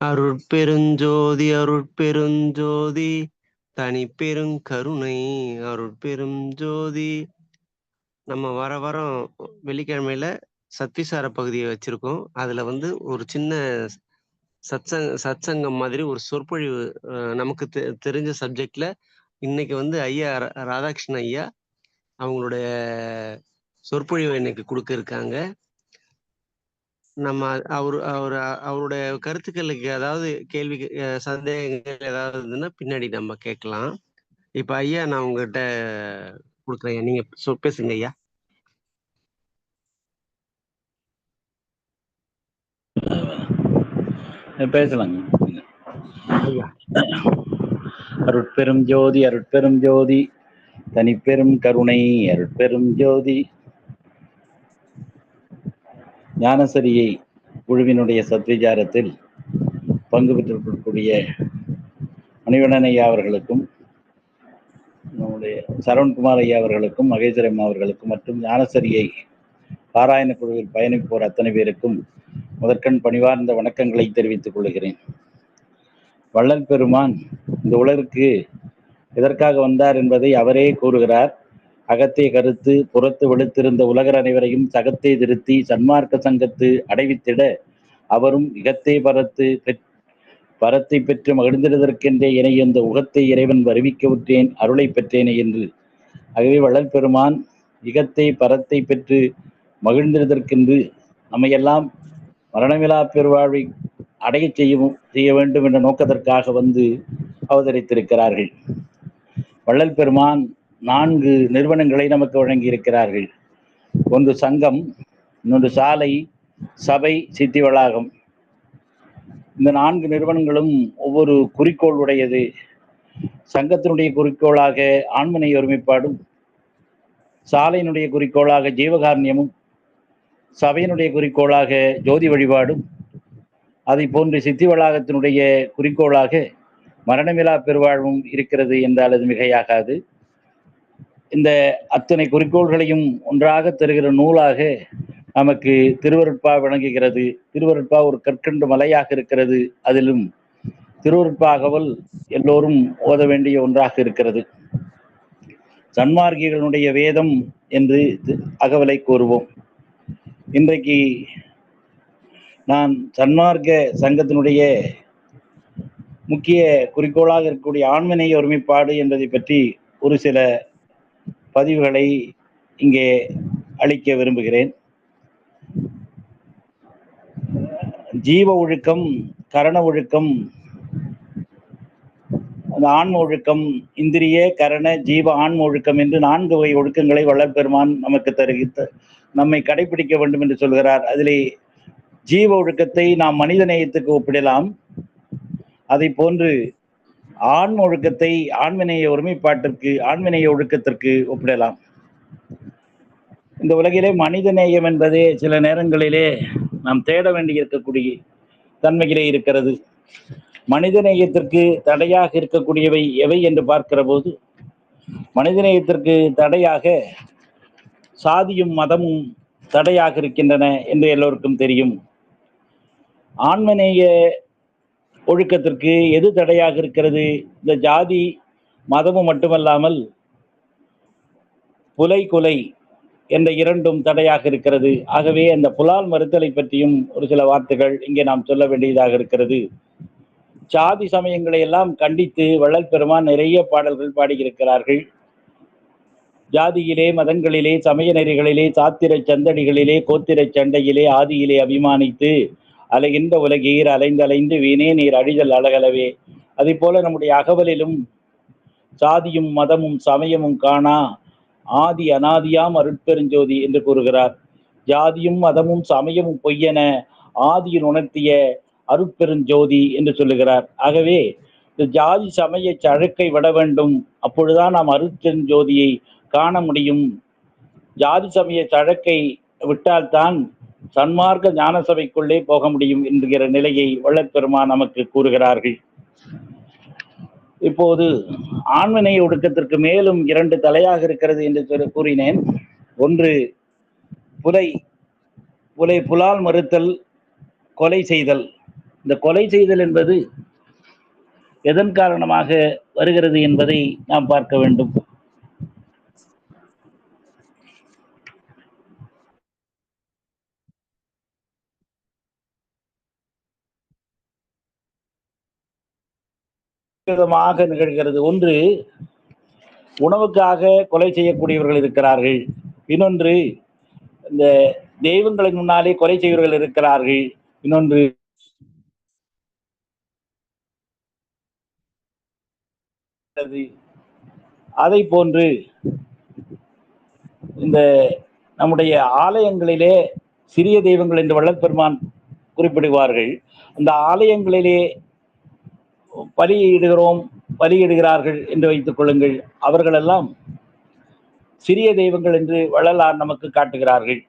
அருட்பெருஞ்சோதி அருட்பெருஞ்சோதி தனிப்பெரும் கருணை அருட்பெரும் ஜோதி நம்ம வர வாரம் வெள்ளிக்கிழமையில சத்விசார பகுதியை வச்சிருக்கோம். அதுல வந்து ஒரு சின்ன சத்சங் சத்சங்கம் மாதிரி ஒரு சொற்பொழிவு நமக்கு தெ- தெரிஞ்ச சப்ஜெக்ட்ல இன்னைக்கு வந்து ஐயா ரா- ராதாகிருஷ்ணன் ஐயா அவங்களுடைய சொற்பொழிவை இன்னைக்கு கொடுக்க இருக்காங்க. நம்ம அவர் அவர் அவருடைய கருத்துக்களுக்கு அதாவது கேள்வி சந்தேகங்கள் ஏதாவது இருந்ததுன்னா பின்னாடி நம்ம கேட்கலாம். இப்ப ஐயா நான் உங்ககிட்ட கொடுக்குறேன் நீங்க பேசுங்க ஐயா. பேசலாங்க. ஐயா. அருட்பெரும் ஜோதி அருட்பெரும் ஜோதி தனிப்பெரும் கருணை அருட்பெரும் ஜோதி. ஞானசரியை குழுவினுடைய சத்விச்சாரத்தில் பங்கு பெற்றிருக்கக்கூடிய மணிவண்ணன் ஐயா அவர்களுக்கும் நம்முடைய சரவண்குமார் ஐயா அவர்களுக்கும் மகேஸ்வரம் அவர்களுக்கும் மற்றும் ஞானசரியை பாராயண குழுவில் பயணிப்போர் அத்தனை பேருக்கும் முதற்கண் பணிவார்ந்த வணக்கங்களை தெரிவித்துக் கொள்கிறேன். வள்ளல் பெருமான் இந்த உலகிற்கு எதற்காக வந்தார் என்பதை அவரே கூறுகிறார். அகத்தே கருத்து புறத்து வெளுத்திருந்த உலகர் அனைவரையும் சகத்தே திருத்தி சன்மார்க்க சங்கத்து அடைவித்திட அவரும் இகத்தே பரத்து பெற்- பரத்தை பெற்று மகிழ்ந்திருதற்கென்றே இணை இந்த உகத்தை இறைவன் வருவிக்க விட்டேன் அருளை பெற்றேனே என்று. ஆகவே வள்ளல் பெருமான் இகத்தை பரத்தை பெற்று மகிழ்ந்திருதற்கென்று நம்மையெல்லாம் மரணமிலா பெருவாழ்வை அடையச் செய்யவும் செய்ய வேண்டும் என்ற நோக்கத்திற்காக வந்து அவதரித்திருக்கிறார்கள். வள்ளல் பெருமான் நான்கு நிறுவனங்களை நமக்கு வழங்கி இருக்கிறார்கள் ஒன்று சங்கம் இன்னொன்று சாலை சபை சித்தி வளாகம். இந்த நான்கு நிறுவனங்களும் ஒவ்வொரு குறிக்கோள் உடையது சங்கத்தினுடைய குறிக்கோளாக ஆண்மனை ஒருமைப்பாடும் சாலையினுடைய குறிக்கோளாக ஜீவகாரண்யமும் சபையினுடைய குறிக்கோளாக ஜோதி வழிபாடும் அதை போன்று சித்தி வளாகத்தினுடைய குறிக்கோளாக மரணமிலா பெருவாழ்வும் இருக்கிறது என்றால் அது மிகையாகாது. இந்த அத்தனை குறிக்கோள்களையும் ஒன்றாக தருகிற நூலாக நமக்கு திருவருட்பா விளங்குகிறது. திருவருட்பா ஒரு கற்கண்டு மலையாக இருக்கிறது. அதிலும் திருவருட்பா அகவல் எல்லோரும் ஓத வேண்டிய ஒன்றாக இருக்கிறது. சன்மார்க்கிகளுடைய வேதம் என்று அகவலை கூறுவோம். இன்றைக்கு நான் சன்மார்க்க சங்கத்தினுடைய முக்கிய குறிக்கோளாக இருக்கக்கூடிய ஆண்மநேய ஒருமைப்பாடு என்பதை பற்றி ஒரு சில பதிவுகளை இங்கே அளிக்க விரும்புகிறேன். ஜீவ ஒழுக்கம் கரண ஒழுக்கம் ஆன்ம ஒழுக்கம் இந்திரிய கரண ஜீவ ஆன்ம ஒழுக்கம் என்று நான்கு வகை ஒழுக்கங்களை வள்ளல் பெருமான் நமக்கு தருகித்த நம்மை கடைபிடிக்க வேண்டும் என்று சொல்கிறார். அதிலே ஜீவ ஒழுக்கத்தை நாம் மனித நேயத்துக்கு ஒப்பிடலாம். அதை போன்று ஆண் ஒழுக்கத்தை ஆண்மநேய ஒருமைப்பாட்டிற்கு ஆண்மநேய ஒழுக்கத்திற்கு ஒப்பிடலாம். இந்த உலகிலே மனித நேயம் என்பதே சில நேரங்களிலே நாம் தேட வேண்டி இருக்கக்கூடிய தன்மையிலே இருக்கிறது. மனித நேயத்திற்கு தடையாக இருக்கக்கூடியவை எவை என்று பார்க்கிற போது மனித நேயத்திற்கு தடையாக சாதியும் மதமும் தடையாக இருக்கின்றன என்று எல்லோருக்கும் தெரியும். ஆண்மநேய ஒழுக்கத்திற்கு எது தடையாக இருக்கிறது? இந்த ஜாதி மதமும் மட்டுமல்லாமல் புலை கொலை என்ற இரண்டும் தடையாக இருக்கிறது. ஆகவே அந்த புலால் மறுத்தலை பற்றியும் ஒரு சில வார்த்தைகள் இங்கே நாம் சொல்ல வேண்டியதாக இருக்கிறது. சாதி சமயங்களை எல்லாம் கண்டித்து வள்ளல் பெருமான் நிறைய பாடல்கள் பாடியிருக்கிறார்கள். ஜாதியிலே மதங்களிலே சமய நெறிகளிலே சாத்திர சந்தடிகளிலே கோத்திர சண்டையிலே ஆதியிலே அபிமானித்து அலைகின்ற உலகீர் அலைந்தலைந்து வீணே நீர் அழிதல் அழகலவே. அதே போல நம்முடைய அகவலிலும் சாதியும் மதமும் சமயமும் காணா ஆதி அனாதியாம் அருட்பெருஞ்சோதி என்று கூறுகிறார். ஜாதியும் மதமும் சமயமும் பொய்யென ஆதியில் உணர்த்திய அருட்பெருஞ்சோதி என்று சொல்லுகிறார். ஆகவே இந்த ஜாதி சமய சழக்கை விட வேண்டும். அப்பொழுதுதான் நாம் அருட்பெருஞ்சோதியை காண முடியும். ஜாதி சமய சழக்கை விட்டால்தான் சன்மார்க்க ஞான சபைக்குள்ளே போக முடியும் என்கிற நிலையை வள்ளற்பெருமா நமக்கு கூறுகிறார்கள். இப்போது ஆண்மனை ஒடுக்கத்திற்கு மேலும் இரண்டு தலையாக இருக்கிறது என்று கூறினேன். ஒன்று புலை புலை புலால் மறுத்தல் கொலை செய்தல். இந்த கொலை செய்தல் என்பது எதன் காரணமாக வருகிறது என்பதை நாம் பார்க்க வேண்டும். விதமாக நிகழ்கிறது. ஒன்று உணவுக்காக கொலை செய்யக்கூடியவர்கள் இருக்கிறார்கள். இன்னொன்று இந்த தெய்வங்களின் முன்னாலே கொலை செய்வர்கள் இருக்கிறார்கள். இன்னொன்று அதை போன்று இந்த நம்முடைய ஆலயங்களிலே சிறிய தெய்வங்கள் என்று வள்ளற்பெருமான் குறிப்பிடுவார்கள். அந்த ஆலயங்களிலே பலியிடுகிறோம் பலியிடுகிறார்கள் என்று வைத்துக் கொள்ளுங்கள். அவர்களெல்லாம் சிறிய தெய்வங்கள் என்று வள்ளலார் நமக்கு காட்டுகிறார்கள்.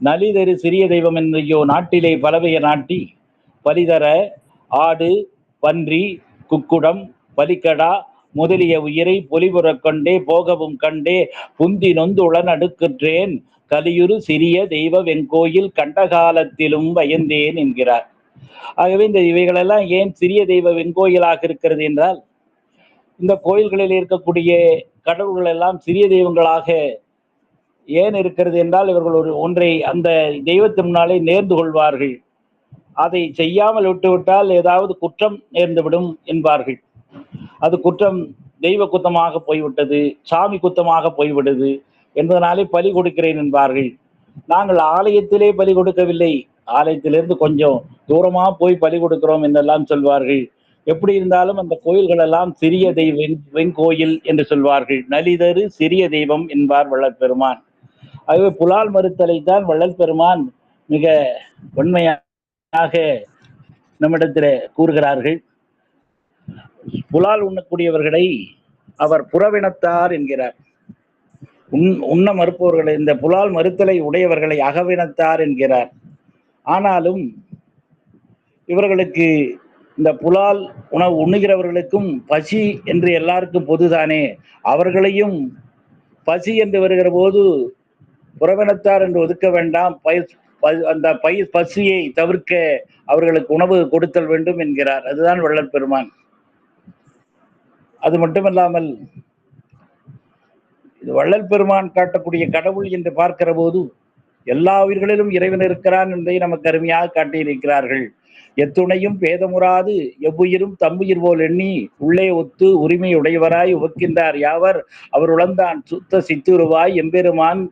நலிதரு சிறிய தெய்வம் என்றையோ நாட்டிலே பலவைய நாட்டி பலிதர ஆடு பன்றி குக்குடம் பலிக்கடா முதலிய உயிரை பொலிபுறக் கொண்டே போகவும் கண்டே புந்தி நொந்து உளநடுக்குற்றேன் கலியுறு சிறிய தெய்வ வெங்கோயில் கண்ட காலத்திலும் பயந்தேன் என்கிறார். ஆகவே இந்த இவைகளெல்லாம் ஏன் சிறிய தெய்வ வெண்கோயிலாக இருக்கிறது என்றால் இந்த கோயில்களில் இருக்கக்கூடிய கடவுள்கள் எல்லாம் சிறிய தெய்வங்களாக ஏன் இருக்கிறது என்றால் இவர்கள் ஒரு ஒன்றை அந்த தெய்வத்தின் முன்னாலே நேர்ந்து கொள்வார்கள். அதை செய்யாமல் விட்டுவிட்டால் ஏதாவது குற்றம் நேர்ந்துவிடும் என்பார்கள். அது குற்றம் தெய்வ குத்தமாக போய்விட்டது சாமி குத்தமாக போய்விடுது என்பதனாலே பலி கொடுக்கிறேன் என்பார்கள். நாங்கள் ஆலயத்திலே பலி கொடுக்கவில்லை. ஆலயத்திலிருந்து கொஞ்சம் தூரமா போய் பலி கொடுக்கிறோம் என்றெல்லாம் சொல்வார்கள். எப்படி இருந்தாலும் அந்த கோயில்கள் எல்லாம் சிறிய தெய்வ வெங்கோயில் என்று சொல்வார்கள். நலிதரு சிறிய தெய்வம் என்பார் வள்ளற்பெருமான் ஆகவே புலால் மறுத்தலை தான் வள்ளல் பெருமான் மிக உண்மையாக நம்மிடத்தில் கூறுகிறார்கள். புலால் உண்ணக்கூடியவர்களை அவர் புறவினத்தார் என்கிறார். உண் உண்ண மறுப்பவர்களை இந்த புலால் மறுத்தலை உடையவர்களை அகவினத்தார் என்கிறார். ஆனாலும் இவர்களுக்கு இந்த புலால் உணவு உண்ணுகிறவர்களுக்கும் பசி என்று எல்லாருக்கும் பொதுதானே. அவர்களையும் பசி என்று வருகிற போது புறவினத்தார் என்று ஒதுக்க வேண்டாம். பயிர் அந்த பயிர் பசியை தவிர்க்க அவர்களுக்கு உணவு கொடுத்தல் வேண்டும் என்கிறார். அதுதான் வள்ளல் பெருமான். அது மட்டுமல்லாமல் இது வள்ளல் பெருமான் காட்டக்கூடிய கடவுள் என்று பார்க்கிற போது எல்லா உயிர்களிலும் இறைவன் இருக்கிறான் என்பதை நமக்கு அருமையாக காட்டியிருக்கிறார்கள். எத்துணையும் பேதமுறாது எவ்வுயிரும் தம்புயிர் போல் எண்ணி உள்ளே ஒத்து உரிமை உடையவராய் உவக்கின்றார் யாவர்? அவர் உழந்தான் சுத்த சித்துருவாய் எம்பெருமான்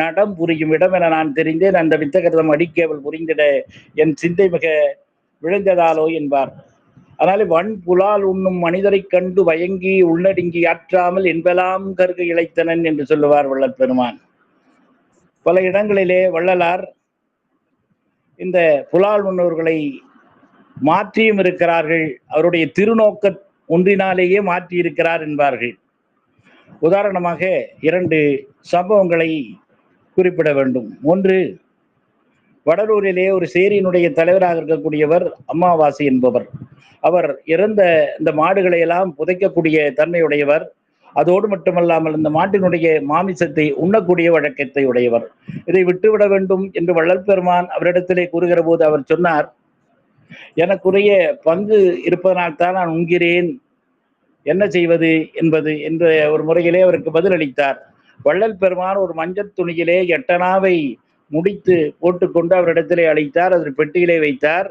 நடம் புரியும் இடம் என நான் தெரிந்தேன். அந்த வித்தகதம் அடிக்கேவல் புரிந்திட என் சிந்தை மிக விழுந்ததாலோ என்பார். அதனால வன் புலால் உண்ணும் மனிதரை கண்டு வயங்கி உள்ளடுங்கி ஆற்றாமல் என்பலாம் கருக இழைத்தனன் என்று சொல்லுவார் வள்ளல் பெருமான். பல இடங்களிலே வள்ளலார் இந்த புலால் முன்னோர்களை மாற்றியும் இருக்கிறார்கள். அவருடைய திருநோக்க ஒன்றினாலேயே மாற்றி இருக்கிறார் என்பார்கள். உதாரணமாக இரண்டு சம்பவங்களை குறிப்பிட வேண்டும். ஒன்று வடலூரிலே ஒரு சேரியினுடைய தலைவராக இருக்கக்கூடியவர் அம்மாவாசி என்பவர். அவர் இறந்த இந்த மாடுகளை எல்லாம் புதைக்கக்கூடிய தன்மையுடையவர். அதோடு மட்டுமல்லாமல் இந்த மாட்டினுடைய மாமிசத்தை உண்ணக்கூடிய வழக்கத்தை உடையவர். இதை விட்டுவிட வேண்டும் என்று வள்ளல் பெருமான் அவரிடத்திலே கூறுகிற போது அவர் சொன்னார் எனக்குரிய பங்கு இருப்பதனால்தான் நான் உண்கிறேன். என்ன செய்வது என்பது என்ற ஒரு முறையிலே அவருக்கு பதிலளித்தார் வள்ளல் பெருமான் ஒரு மஞ்சள் துணியிலே எட்டனாவை முடித்து போட்டுக்கொண்டு அவரிடத்திலே அழைத்தார் அதில் பெட்டியிலே வைத்தார்.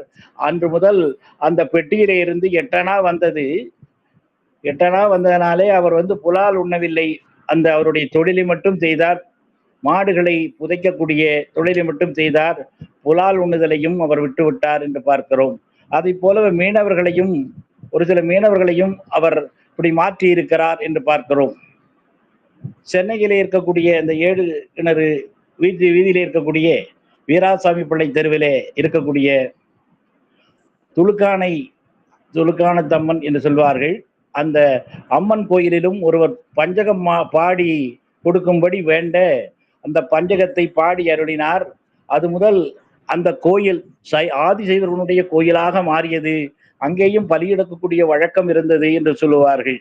அன்று முதல் அந்த பெட்டியிலே இருந்து எட்டனா வந்தது. எட்டனா வந்ததனாலே அவர் வந்து புலால் உண்ணவில்லை. அந்த அவருடைய தொழிலை மட்டும் செய்தார். மாடுகளை புதைக்கக்கூடிய தொழிலை மட்டும் செய்தார். புலால் உண்ணுதலையும் அவர் விட்டுவிட்டார் என்று பார்க்கிறோம். அதை போல மீனவர்களையும் ஒரு சில மீனவர்களையும் அவர் இப்படி மாற்றி இருக்கிறார் என்று பார்க்கிறோம். சென்னையிலே இருக்கக்கூடிய இந்த ஏழு கிணறு வீதி வீதியிலே இருக்கக்கூடிய வீராசாமி பிள்ளை தெருவிலே இருக்கக்கூடிய துலுக்கானை துலுக்கான தம்மன் என்று சொல்வார்கள். அந்த அம்மன் கோயிலிலும் ஒருவர் பஞ்சகம் பாடி கொடுக்கும்படி வேண்ட அந்த பஞ்சகத்தை பாடி அருளினார். அது முதல் அந்த கோயில் சை ஆதிசைவர்களுடைய கோயிலாக மாறியது. அங்கேயும் பலியெடுக்கக்கூடிய வழக்கம் இருந்தது என்று சொல்லுவார்கள்.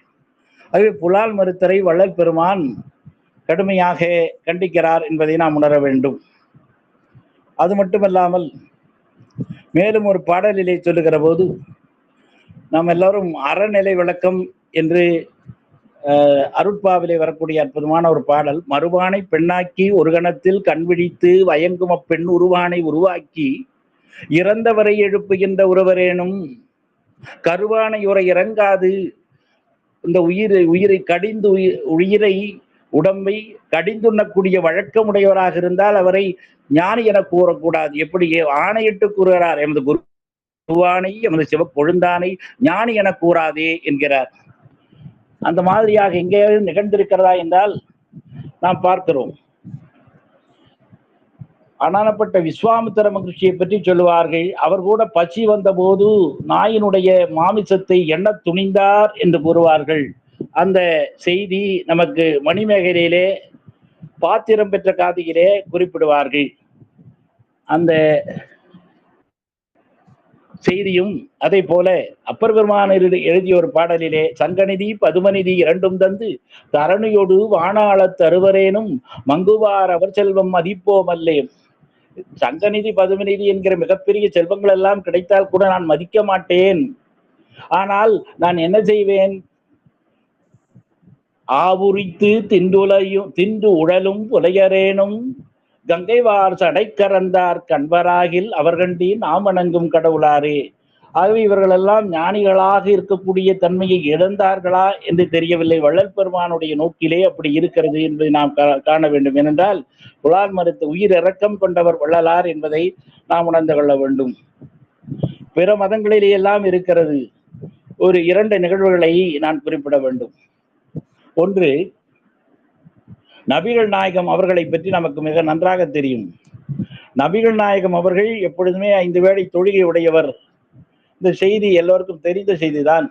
ஆகவே புலால் மறுத்தரை வள்ளல் பெருமான் கடுமையாக கண்டிக்கிறார் என்பதை நாம் உணர வேண்டும். அது மட்டுமல்லாமல் மேலும் ஒரு பாடலிலே சொல்லுகிற போது நாம் எல்லாரும் அறநிலை விளக்கம் என்று அருட்பாவிலே வரக்கூடிய அற்புதமான ஒரு பாடல் மறுபானை பெண்ணாக்கி ஒரு கணத்தில் கண்விழித்து வயங்கும அப்பெண் உருவானை உருவாக்கி இறந்தவரை எழுப்புகின்ற உறவரேனும் கருவானை உரை இறங்காது இந்த உயிரை உயிரை கடிந்து உயிரை உடம்பை கடிந்துண்ணக்கூடிய வழக்கமுடையவராக இருந்தால் அவரை ஞானி என கூறக்கூடாது. எப்படி ஆணையிட்டு கூறுகிறார் எமது குரு சிவானை எமது சிவக்கொழுந்தானை ஞானி என கூறாதே என்கிறார். அந்த மாதிரியாக எங்கேயாவது நிகழ்ந்திருக்கிறதா என்றால் நாம் பார்க்கிறோம். அனானப்பட்ட விஸ்வாமித்திர மகிழ்ச்சியை பற்றி சொல்லுவார்கள் அவர் கூட பசி வந்தபோது நாயினுடைய மாமிசத்தை எண்ணத் துணிந்தார் என்று கூறுவார்கள். அந்த செய்தி நமக்கு மணிமேகலையிலே பாத்திரம் பெற்ற காதியிலே குறிப்பிடுவார்கள். அந்த செய்தியும் அதே போல அப்பர் பெருமான் எழுதி- எழுதிய ஒரு பாடலிலே சங்கநிதி பதுமநிதி இரண்டும் தந்து தரணியோடு வானாளத் தருவரேனும் மங்குவார் அவர் செல்வம் மதிப்போமல்லே. சங்கநிதி பதுமநிதி என்கிற மிகப்பெரிய செல்வங்கள் எல்லாம் கிடைத்தால் கூட நான் மதிக்க மாட்டேன். ஆனால் நான் என்ன செய்வேன்? ஆவுரித்து திண்டுலையும் திண்டு உழலும் புலையரேனும் கங்கைவார் சடைக்கறந்தார் கண்வராகில் அவர்கண்டீன் நாமணங்கும் கடவுளாரே. ஆகவே இவர்களெல்லாம் ஞானிகளாக இருக்கக்கூடிய தன்மையை இழந்தார்களா என்று தெரியவில்லை. வள்ளல் பெருமானுடைய நோக்கிலே அப்படி இருக்கிறது என்பதை நாம் கா- காண வேண்டும். ஏனென்றால் புலால் மறுத்து உயிர் இறக்கம் கொண்டவர் வள்ளலார் என்பதை நாம் உணர்ந்து கொள்ள வேண்டும். பிற மதங்களிலே எல்லாம் இருக்கிறது. ஒரு இரண்டு நிகழ்வுகளை நான் குறிப்பிட வேண்டும். ஒன்று நபிகள் நாயகம் அவர்களை பற்றி நமக்கு மிக நன்றாக தெரியும். நபிகள் நாயகம் அவர்கள் எப்பொழுதுமே ஐந்து வேளை தொழுகை உடையவர். இந்த செய்தி எல்லோருக்கும் தெரிந்த செய்திதான்.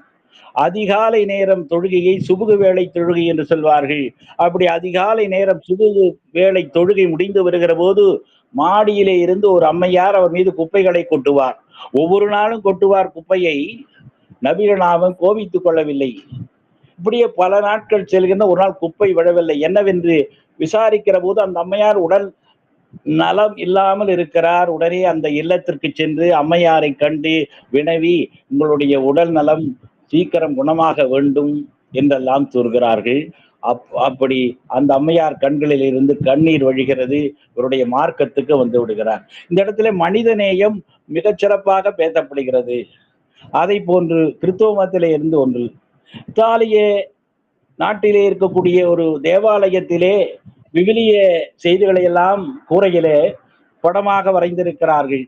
அதிகாலை நேரம் தொழுகையை சுபுகு வேளை தொழுகை என்று சொல்வார்கள். அப்படி அதிகாலை நேரம் சுபுகு வேளை தொழுகை முடிந்து வருகிற போது மாடியிலே இருந்து ஒரு அம்மையார் அவர் மீது குப்பைகளை கொட்டுவார். ஒவ்வொரு நாளும் கொட்டுவார் குப்பையை. நபிகள் நாமம் கோபித்துக் கொள்ளவில்லை. இப்படியே பல நாட்கள் செல்கின்ற ஒரு நாள் குப்பை விழவில்லை. என்னவென்று விசாரிக்கிற போது அந்த அம்மையார் உடல் நலம் இல்லாமல் இருக்கிறார். உடனே அந்த இல்லத்திற்கு சென்று அம்மையாரை கண்டு வினவி உங்களுடைய உடல் நலம் சீக்கிரம் குணமாக வேண்டும் என்றெல்லாம் கூறுகிறார்கள். அப் அப்படி அந்த அம்மையார் கண்களில் இருந்து கண்ணீர் வழிகிறது. இவருடைய மார்க்கத்துக்கு வந்து விடுகிறார். இந்த இடத்துல மனிதநேயம் மிகச்சிறப்பாக பேசப்படுகிறது. அதை போன்று கிறிஸ்துவ மதத்திலே இருந்து ஒன்று இத்தாலிய நாட்டிலே இருக்கக்கூடிய ஒரு தேவாலயத்திலே விவிலிய செய்திகளை எல்லாம் கூரையிலே படமாக வரைந்திருக்கிறார்கள்.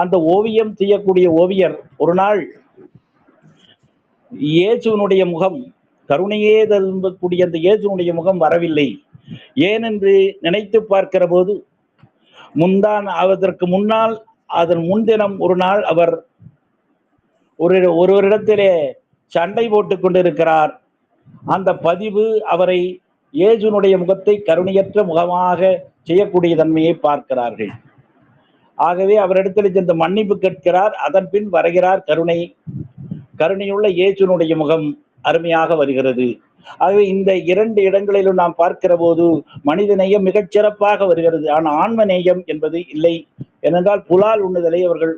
அந்த ஓவியம் செய்யக்கூடிய ஓவியர் ஒரு நாள் இயேசுனுடைய முகம் கருணையே தரும்பக்கூடிய அந்த இயேசுனுடைய முகம் வரவில்லை. ஏனென்று நினைத்து பார்க்கிற போது முந்தான் அதற்கு முன்னால் அதன் முன்தினம் ஒரு நாள் அவர் ஒரு ஒருவரிடத்திலே சண்டை போட்டுக் கொண்டிருக்கிறார். அந்த பதிவு அவரை ஏஜுனுடைய முகத்தை கருணையற்ற முகமாக செய்யக்கூடிய தன்மையை பார்க்கிறார்கள். ஆகவே அவரிடத்தில் சென்று மன்னிப்பு கேட்கிறார். அதன் பின் வருகிறார் கருணை. கருணையுள்ள இயேசுனுடைய முகம் அருமையாக வருகிறது. ஆகவே இந்த இரண்டு இடங்களிலும் நாம் பார்க்கிற போது மனித நேயம் மிகச் சிறப்பாக வருகிறது. ஆனால் ஆன்ம நேயம் என்பது இல்லை. ஏனென்றால் புலால் உண்ணுதலை அவர்கள்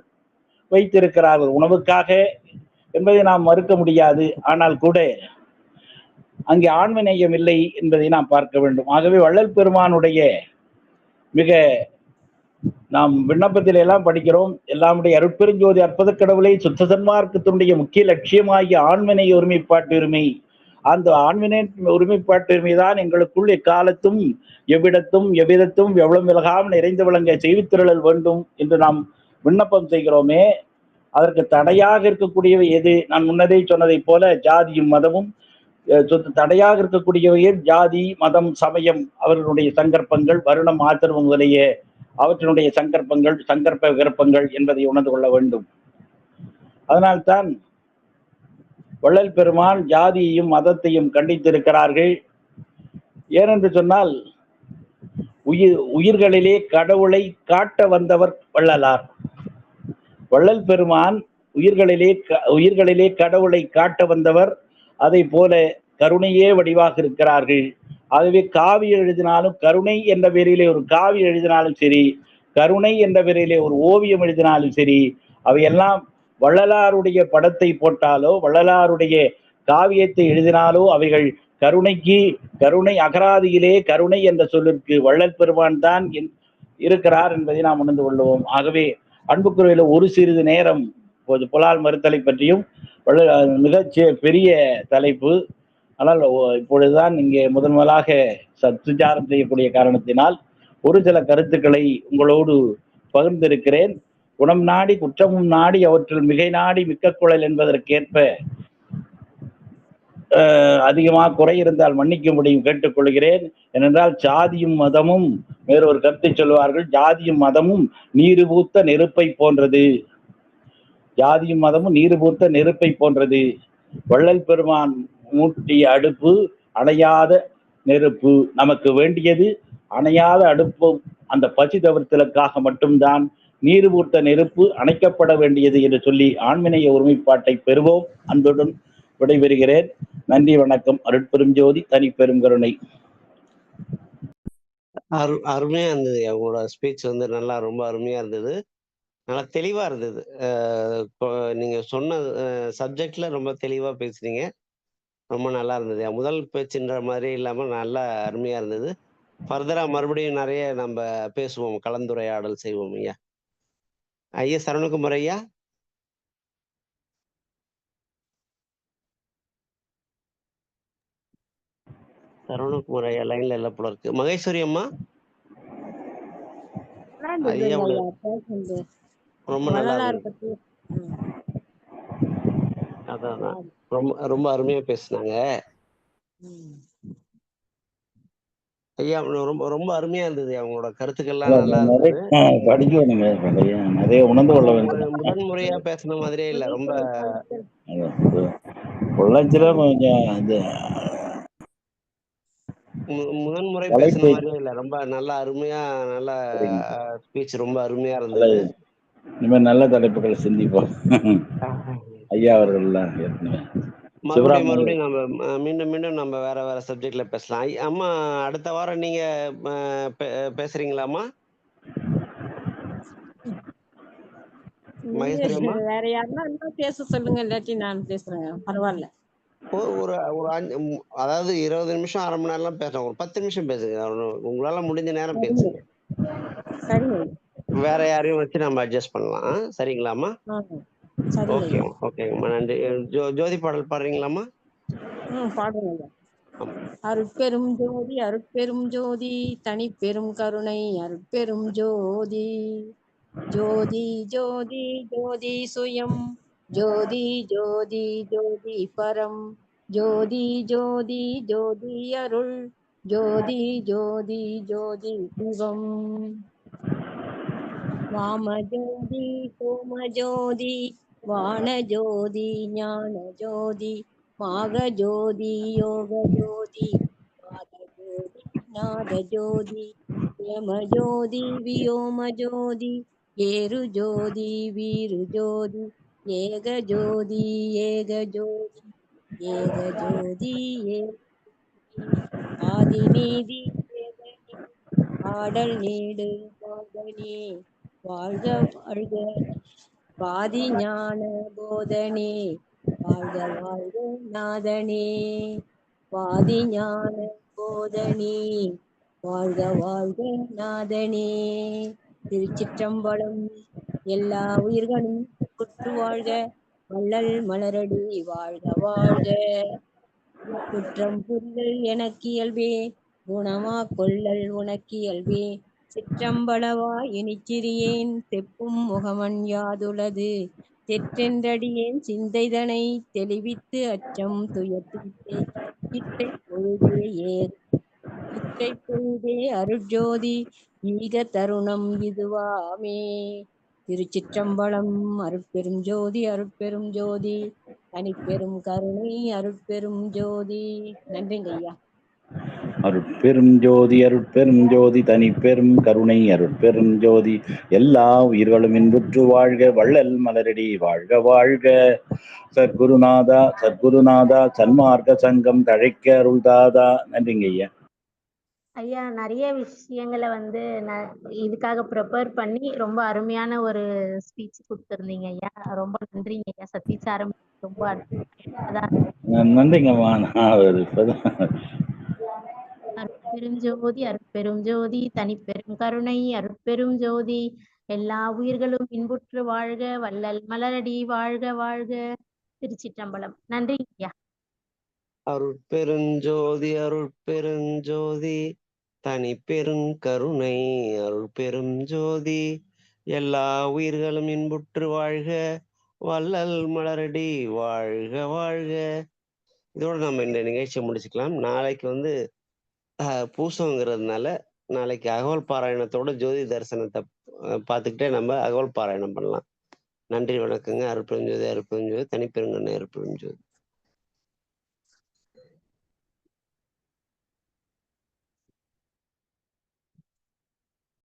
வைத்திருக்கிறார்கள். உணவுக்காக என்பதை நாம் மறுக்க முடியாது. ஆனால் கூட அங்கே ஆண்மநேயம் இல்லை என்பதை நாம் பார்க்க வேண்டும். ஆகவே வள்ளல் பெருமானுடைய மிக நாம் விண்ணப்பத்தில் எல்லாம் படிக்கிறோம். எல்லாமுடைய அருட்பெருஞ்சோதி அற்புத கடவுளை சுத்த சன்மார்க்கத்தினுடைய முக்கிய லட்சியமாகிய ஆண்மனை ஒருமைப்பாட்டுரிமை அந்த ஆண்மினை ஒருமைப்பாட்டுரிமை தான் எங்களுக்குள் எக்காலத்தும் எவ்விடத்தும் எவ்விதத்தும் எவ்வளவு விலகாமல் நிறைந்து விளங்க செய்வித்திரளல் வேண்டும் என்று நாம் விண்ணப்பம் செய்கிறோமே. அதற்கு தடையாக இருக்கக்கூடியவை எது? நான் முன்னதே சொன்னதைப் போல ஜாதியும் மதமும் சொத்து தடையாக இருக்கக்கூடியவையே ஜாதி மதம் சமயம் அவர்களுடைய சங்கற்பங்கள் வருணம் ஆத்திரம் முதலிய அவற்றினுடைய சங்கற்பங்கள் சங்கற்ப விருப்பங்கள் என்பதை உணர்ந்து கொள்ள வேண்டும். அதனால்தான் வள்ளல் பெருமான் ஜாதியையும் மதத்தையும் கண்டித்திருக்கிறார்கள். ஏனென்று சொன்னால் உயிர் உயிர்களிலே கடவுளை காட்ட வந்தவர் வள்ளலார். வள்ளல் பெருமான் உயிர்களிலே க- உயிர்களிலே கடவுளை காட்ட வந்தவர் அதை போல கருணையே வடிவாக இருக்கிறார்கள். ஆகவே காவி எழுதினாலும் கருணை என்ற பெயரிலே ஒரு காவி எழுதினாலும் சரி கருணை என்ற பெயரிலே ஒரு ஓவியம் எழுதினாலும் சரி அவையெல்லாம் வள்ளலாருடைய படத்தை போட்டாலோ வள்ளலாருடைய காவியத்தை எழுதினாலோ அவைகள் கருணைக்கு கருணை அகராதியிலே கருணை என்ற சொல்லிற்கு வள்ளல் பெருமான் தான் இருக்கிறார் என்பதை நாம் உணர்ந்து கொள்வோம். ஆகவே அன்புக்குறையில ஒரு சிறிது நேரம் இப்போது புலால் மறுத்தலை பற்றியும் மிக பெரிய தலைப்பு. ஆனால் இப்பொழுதுதான் இங்கே முதன் முதலாக சத்துச்சாரம் செய்யக்கூடிய காரணத்தினால் ஒரு சில கருத்துக்களை உங்களோடு பகிர்ந்திருக்கிறேன். குணம் நாடி குற்றமும் நாடி அவற்றில் மிகை நாடி மிக்க குழல் என்பதற்கேற்ப அதிகமாக குறை இருந்தால் மன்னிக்க முடியும் கேட்டுக்கொள்கிறேன். ஏனென்றால் சாதியும் மதமும் வேறொரு கருத்தை சொல்வார்கள் ஜாதியும் மதமும் நீர் பூத்த நெருப்பை போன்றது. ஜாதியும் மதமும் நீர் பூத்த நெருப்பை போன்றது. வள்ளல் பெருமான் மூட்டிய அடுப்பு அணையாத நெருப்பு. நமக்கு வேண்டியது அணையாத அடுப்பு அந்த பசி தவிர்த்தலுக்காக மட்டும்தான் நீர் பூத்த நெருப்பு அணைக்கப்பட வேண்டியது என்று சொல்லி ஆண்மினைய ஒருமைப்பாட்டை பெறுவோம். அன்புடன் விடைபெறுகிறேன். நன்றி வணக்கம். அருட்பெரும் ஜோதி தனி பெரும் கருணை. அரு அருமையா இருந்தது. அவங்களோட ஸ்பீச் வந்து நல்லா ரொம்ப அருமையா இருந்தது. நல்லா தெளிவா இருந்தது. நீங்க சொன்ன சப்ஜெக்ட்ல ரொம்ப தெளிவா பேசுனீங்க. ரொம்ப நல்லா இருந்தது. முதல் பேச்சுன்ற மாதிரி இல்லாம நல்லா அருமையா இருந்தது. ஃபர்தரா மறுபடியும் நிறைய நம்ம பேசுவோம். கலந்துரையாடல் செய்வோம் ஐயா. ஐயா சரவணகுமார் ஐயா. சரவணகுமார் ஐயா லைன்ல இல்ல போல இருக்கு. மகேஸ்வரி அம்மா? ஐயா. ரொம்ப நல்லா. அதான். ரொம்ப ரொம்ப அருமையா பேசுனாங்க. ஐயா ரொம்ப ரொம்ப அருமையா இருந்தது. அவங்களோட கருத்துக்கள்லாம் நல்லா நிறைய இருந்தது. படிக்கணும் நிறைய உணர்ந்து கொள்ள வேண்டும் மு- முதன் முறையா பேசுன மாதிரியே இல்ல. ரொம்ப கொஞ்சம் முதன் முறை பேசுன மாதிரியே இல்ல. ரொம்ப நல்லா அருமையா நல்லா. ஸ்பீச் ரொம்ப அருமையா இருந்தது. இனிமேல் நல்ல தலைப்புகளை சிந்திப்போம். ஐயா ஏற்கனவே. மறுபடியும் மறுபடியும் நம்ம மீண்டும் மீண்டும் நம்ம வேற வேற சப்ஜெக்ட்ல பேசலாம். அம்மா அடுத்த வாரம் நீங்க அஹ், பே- பேசுறீங்களாம்மா? மகேஸ்வரி அம்மா? வேற யாருன்னா பேச சொல்லுங்க இல்லாட்டி நான் பேசுறேன். பரவாயில்ல. ஒரு ஒரு ஒரு அஞ்சு அதாவது இருபது நிமிஷம் அரை மணி நேரம்லாம் பேசலாம். ஒரு பத்து நிமிஷம் பேசுங்க. உங்களால முடிஞ்ச நேரம் பேசுங்க. வேற யாரையும் வச்சு நம்ம அட்ஜஸ்ட் பண்ணலாம்? சரிங்களாம்மா? ஓகே ஓகேங்கம்மா நன்றி. ஜோ ஜோதி பாடல் பாடுறீங்களாம்மா? ஆமா. அருட்பெரும் ஜோதி அருட்பெரும் ஜோதி தனிப்பெரும் கருணை அருட்பெரும் ஜோதி. ஜோதி ஜோதி ஜோதி சுயம். ஜோதி ஜோதி ஜோதி பரம். ஜோதி ஜோதி ஜோதி அருள். ஜோதி ஜோதி ஜோதி சிவம். வாமஜோதி சோமஜோதி வானஜோதி ஞானஜோதி மாகஜோதி யோகஜோதி நாதஜோதி நாதஜோதி யமஜோதி வியோமஜோதி ஏருஜோதி வீருஜோதி ஏகஜோதி ஏகஜோதி ஏகஜோதி ஏ. ஆதிநீதி ஏகனி ஆடல் நீடு போதனே வாழ்க வாழ்க. பாதி ஞான போதனே வாழ்க வாழ்க நாதனே. பாதி ஞான போதனே வாழ்க வாழ்க நாதனே. திருச்சிற்றம்பலம் எல்லா உயிர்களும் குற்று வாழ்க. வள்ளல் மலரடி வாழ்க வாழ்க. குற்றம் புரிதல் எனக்கு இயல்பே. குணமா கொள்ளல் உனக்கு இயல்பே. சிற்றம்பளவா இனிச்சிறியேன். செப்பும் முகமன் யாதுளது. தெற்றென்றடியேன். சிந்தைதனை தெளிவித்து அச்சம் துயர்த்தே இத்தை பொழுதே ஏ இற்றை பொழுதே அருட்ஜோதி. ஈக தருணம் இதுவாமே. திருச்சிற்றம்பலம் அருட்பெரும் ஜோதி அருட்பெரும் ஜோதி. தனிப்பெரும் கருணை அருட்பெரும் ஜோதி. நன்றிங்க ஐயா. அருட்பெரும் ஜோதி அருட்பெரும் ஜோதி. தனிப்பெரும் கருணை அருட்பெரும் ஜோதி. எல்லா உயிர்களும் இன்புற்று வாழ்க வள்ளல் மலரடி வாழ்க வாழ்க. சத்குருநாதா சத்குருநாதா சன்மார்க்க சங்கம் தழைக்க அருள்தாதா. நன்றிங்க ஐயா. ஐயா நிறைய விஷயங்கள வந்து இதுக்காக ப்ரிப்பேர் பண்ணி ரொம்ப அருமையான ஒரு ஸ்பீச் கொடுத்துருந்தீங்க ஐயா. ரொம்ப நன்றிங்க ஐயா. சதீஷ் சாரம் ரொம்ப நன்றிங்கம்மா அருட்பெரும் ஜோதி அருட்பெரும் ஜோதி தனிப்பெரும் கருணை அருட்பெரும் ஜோதி. எல்லா உயிர்களும் இன்புற்று வாழ்க வள்ளல் மலரடி வாழ்க வாழ்க. திருச்சிற்றம்பலம். நன்றி ஐயா. அருட்பெருஞ்சோதி அருட்பெருஞ்சோதி தனி பெருங்கருணை அருட்பெரும் ஜோதி எல்லா உயிர்களும் இன்புற்று வாழ்க வள்ளல் மலரடி வாழ்க வாழ்க. இதோட நம்ம இந்த நிகழ்ச்சியை முடிச்சுக்கலாம். நாளைக்கு வந்து பூசங்கிறதுனால நாளைக்கு அகவல் பாராயணத்தோட ஜோதி தரிசனத்தை பார்த்துக்கிட்டே நம்ம அகவல் பாராயணம் பண்ணலாம். நன்றி வணக்கங்க. அருட்பெருஞ்சோதி அருட்பெருஞ்சோதி தனிப்பெருங்கண்ணை அருப்பெருஞ்சோதி